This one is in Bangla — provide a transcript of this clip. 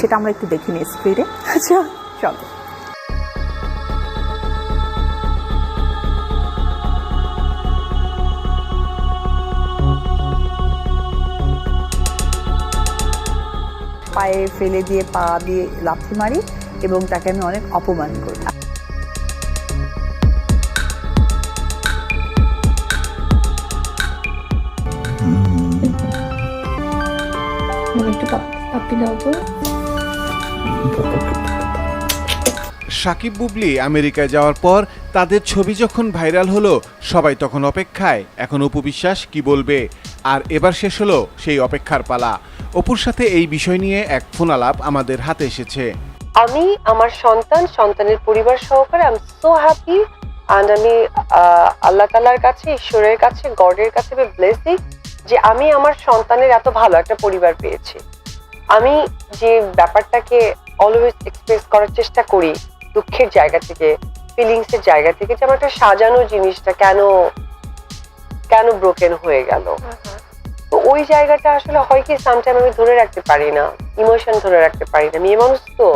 সেটা আমরা একটু দেখে নিই স্ক্রিনে আচ্ছা চলো। পায়ে ফেলে দিয়ে পা দিয়ে লাথি মারি এবং তাকে আমি অনেক অপমান করি। একটু পাপ্পি দাও তো। সাকিব বুবলি আমেরিকায় যাওয়ার পর তাদের ছবি যখন ভাইরাল হলো, সবাই তখন অপেক্ষায়। এখন অপু বিশ্বাস কি বলবে? আর এবার শেষ হলো সেই অপেক্ষার পালা। অপুর সাথে এই বিষয় নিয়ে এক ফোনালাপ আমাদের হাতে এসেছে। আমি আমার সন্তান, সন্তানের পরিবার সহকারে I am so happy and আমি আল্লাহ তালার কাছে, ঈশ্বরের কাছে, গডের কাছে ব্লেসিং যে আমি আমার সন্তানের এত ভালো একটা পরিবার পেয়েছি। আমি যে ব্যাপারটাকে অলওয়েজ এক্সপ্রেস করার চেষ্টা করি দুঃখের জায়গা থেকে ফিলিংসের জায়গা থেকে যে আমার একটা সাজানো জিনিসটা কেন কেন ব্রোকেন হয়ে গেল। তো ওই জায়গাটা আসলে হয় কি সামটাইম আমি ধরে রাখতে পারি না ইমোশন ধরে রাখতে পারি না মেয়ে মানুষ তো।